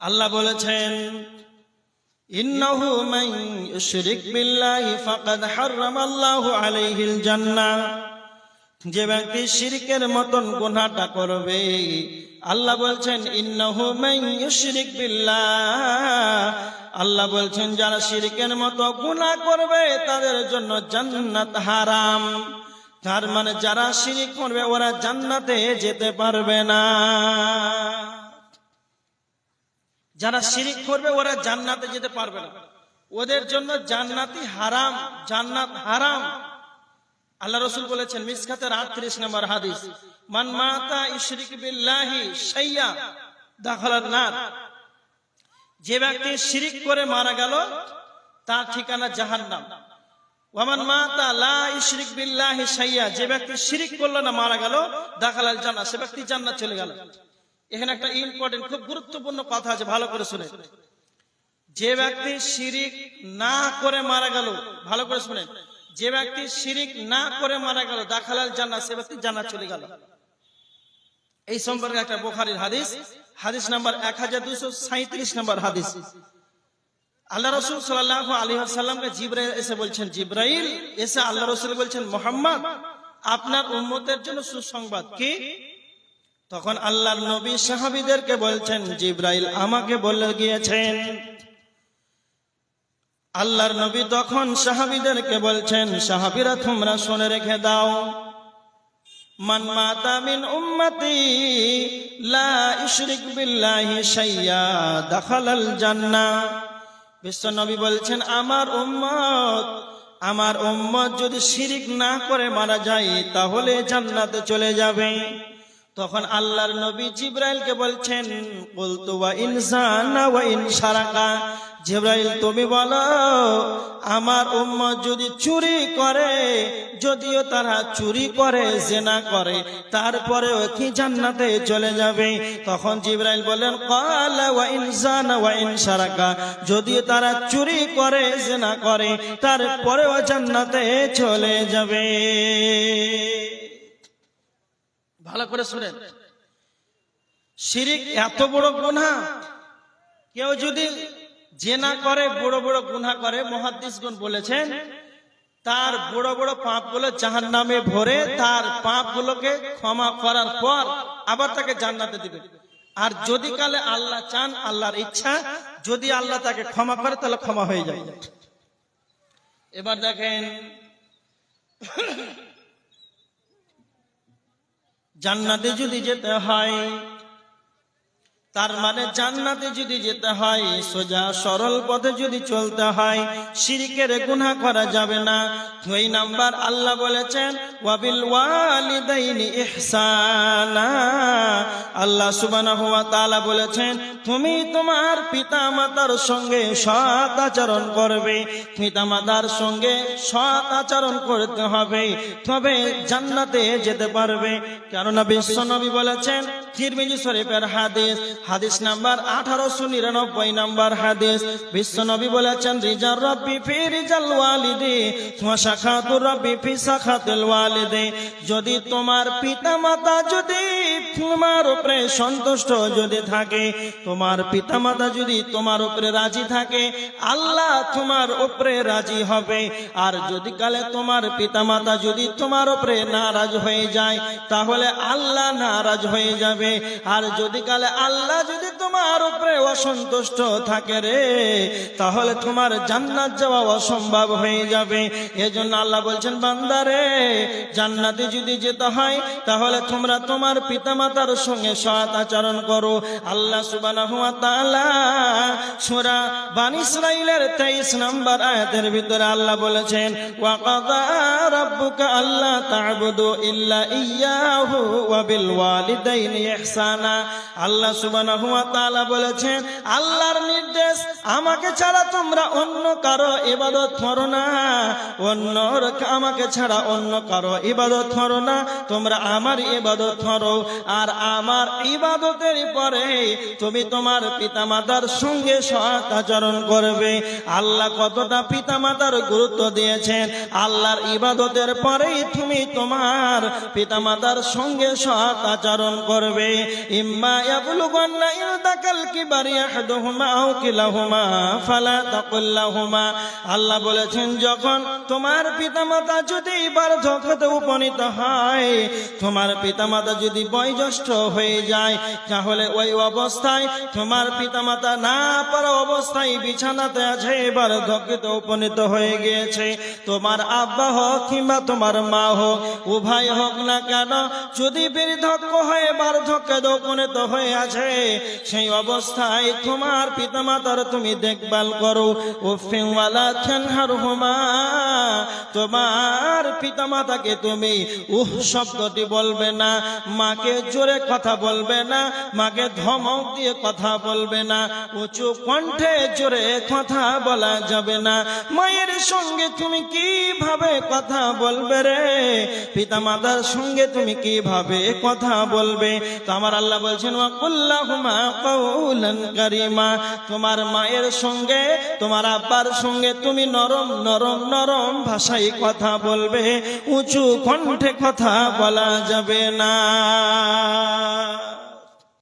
আল্লাহ বলেছেন আলাইহিল যে ব্যক্তি শিরকের মতন গুনাহটা করবে, আল্লাহ বলছেন আল্লাহ বলছেন, যারা শিরকের মতো গুনাহ করবে, তাদের জন্য জান্নাত হারাম। তার মানে যারা শিরিক করবে, ওরা জান্নাতে যেতে পারবে না। যারা শিরিক করবে, ওরা জান্নাতে যেতে পারবে না। ওদের জন্য জান্নাতি হারাম, জান্নাত হারাম। আল্লাহ রসুল বলেছেন মিসকাতের আটত্রিশ নম্বর হাদিস, মান মাতা ইশরিক বিল্লাহি সাইয়া দাখালার নার। যে ব্যক্তি শিরিক করে মারা গেল, তার ঠিকানা জাহান্নাম। ওয়ামান মাতা লা ইশরিক বিল্লাহি সাইয়া যে ব্যক্তি শিরিক করল না, মারা গেল, দাখালাল জান্নাত। সে ব্যক্তি জান্নাত চলে গেল। এখানে একটা ইম্পর্টেন্ট খুব গুরুত্বপূর্ণ কথা আছে, ভালো করে শুনে। যে ব্যক্তি শিরিক না করে মারা গেল, ভালো করে শুনেন যে ব্যক্তি শিরিক না করে মারা গেল, দাখালাল জান্নাত, সে ব্যক্তি জান্নাত চলে গেল। এই সম্পর্কে একটা বোখারির হাদিস। হাদিস নাম্বার এক হাজার দুশো সাঁত্রিশ নম্বর হাদিস। আল্লাহ রসুল সাল্লাহ আলী সাল্লামকে জিব্রাইল এসে বলছেন, জিব্রাইল এসে আল্লাহ রসুল বলছেন, মোহাম্মদ, আপনার উম্মতের জন্য সুসংবাদ কি? তখন আল্লাহর নবী সাহাবিদেরকে বলছেন, জিব্রাইল আমাকে বলে গিয়েছেন। আল্লাহর নবী তখন সাহাবিদেরকে বলছেন, সাহাবিরা, তোমরা শুনে রেখে দাও। মান মাতা মিন উম্মতি লা ইশরিক বিল্লাহি শাইয়া দাখালাল জান্নাহ বিশ্ব নবী বলছেন, আমার উম্মত আমার উম্মত যদি শিরিক না করে মারা যায়, তাহলে জান্নাতে চলে যাবে। তখন আল্লাহর নবী জিব্রাইলকে বলছেন বলতো ওয়া ইনসানা ওয়া ইনসারাকা জিব্রাইল, তুমি বলো, আমার উম্মত যদি চুরি করে, যদিও তারা চুরি করে, জেনা করে, তারপরেও কি জান্নাতে চলে যাবে? তখন জিব্রাইল বলেন কালা ওয়া ইনসানা ওয়া ইনসারাকা যদিও তারা চুরি করে, জেনা করে, তারপরেও জান্নাতে চলে যাবে। ভালো করে শুনেন। শিরিক এত বড় গুনাহ, কেউ যদি জেনা করে, বড় বড় গুনাহ করে মহাদ্দিসগুন বলেছেন, তার বড় বড় পাপগুলো জাহান নামে ভরে তার পাপ গুলোকে ক্ষমা করার পর আবার তাকে জান্নাতে দিবে। আর যদি কালে আল্লাহ চান, আল্লাহর ইচ্ছা, যদি আল্লাহ তাকে ক্ষমা করে, তাহলে ক্ষমা হয়ে যায় এবার দেখেন জান্নাতে যদি যেতে হয় তার মানে জান্নাতে যদি যেতে হয়, সোজা সরল পথে যদি চলতে হয়, শিরিকের গুনাহ করা যাবে না। দুই নাম্বার আল্লাহ বলেছেন, ওয়াবিল ওয়ালিদাইনি ইহসানা। আল্লাহ সুবহানাহু ওয়া তাআলা বলেছেন, তুমি তোমার পিতামাতার সঙ্গে সৎ আচরণ করবে। পিতামাতার সঙ্গে সৎ আচরণ করতে হবে, তবে জান্নাতে যেতে পারবে। কেননা বিশ্বনবী বলেছেন, তিরমিজি শরীফের হাদিস হাদিস নাম্বার আঠারোশো নিরানব্বই নাম্বার হাদিস। বিশ্বনবী বলেছেন, রিজার রব্বি ফি রিজাল ওয়ালিদি শাখাতুর রব্বি ফি শাখাতুল ওয়ালিদি। যদি তোমার পিতা মাতা যদি তোমার উপরে সন্তুষ্ট যদি থাকে, তোমার পিতা মাতা যদি তোমার উপরে রাজি থাকে, আল্লাহ তোমার উপরে রাজি হবে। আর যদি কালে তোমার পিতা মাতা যদি তোমার উপরে নারাজ হয়ে যায়, তাহলে আল্লাহ নারাজ হয়ে যাবে। আর যদি কালে আল্লাহ যদি তোমার উপরে অসন্তুষ্ট থাকে রে, তাহলে তোমার জান্নাত যাওয়া অসম্ভব হয়ে যাবে। এজন্য আল্লাহ বলছেন বান্দারে জান্নাতে যদি যেতে হয়, তাহলে তোমরা তোমার পিতামাতার সঙ্গে সৎ আচরণ করো। আল্লাহ তাআলা সূরা বানী ইসরাঈলের 23 নম্বর আয়াতের ভিতরে আল্লাহ বলেছেন, ওয়া কাযা রাব্বুকা আল্লা তা'বুদু ইল্লা ইয়্যাহু ওয়া বিল ওয়ালিদাইনি ইহসানা। আল্লাহ বলেছেন, আল্লাহর নির্দেশ আমাকে ছাড়া তোমরা অন্য কারও ইবাদত করো না। অন্য আমাকে ছাড়া অন্য কারও ইবাদত করো না। তোমরা আমার ইবাদত করো। আর আমার ইবাদতের পরে তুমি তোমার পিতামাতার সঙ্গে সৎ আচরণ করবে। আল্লাহ কতটা পিতামাতার গুরুত্ব দিয়েছেন। আল্লাহর ইবাদতের পরেই তুমি তোমার পিতামাতার সঙ্গে সৎ আচরণ করবে। ইম্মা ইলদাকাল কিবার الكبر احدهما او كلاهما فلا تقل لهما আল্লাহ বলেছেন যখন তোমার পিতামাতা যদি বার্ধক্যতে উপনীত হয় তোমার পিতামাতা যদি বয়োজ্যেষ্ঠ হয়ে যায় তাহলে ওই অবস্থায় তোমার পিতামাতা না পারা অবস্থায় বিছানাতে আছে বার্ধক্যতে উপনীত হয়ে গিয়েছে তোমার আব্বা হোক কিংবা তোমার মা হোক উভয় হোক না কেন যদি বৃদ্ধক্য হয়ে বার্ধক্যে উপনীত হয়ে আছে সেই অবস্থায় তোমার পিতামাতার তুমি দেখভাল করো। ও ফেওয়ালা খেনহার হুমা তোমার পিতামাতাকে তুমি উহ শব্দটি বলবে না, মাকে জোরে কথা বলবে না, মাকে ধমক দিয়ে কথা বলবে না, উঁচু কণ্ঠে জোরে কথা বলা যাবে না। মায়ের সঙ্গে তুমি কীভাবে কথা বলবে রে? পিতা মাতার সঙ্গে তুমি কীভাবে কথা বলবে? তো আমার আল্লাহ বলছেন ওয়াকুল্লাহুমা কওলান কারিমা, তোমার মায়ের সঙ্গে, তোমার আব্বার সঙ্গে তুমি নরম নরম নরম ভাষায় কথা বলবে, উঁচু কণ্ঠে কথা বলা যাবে না।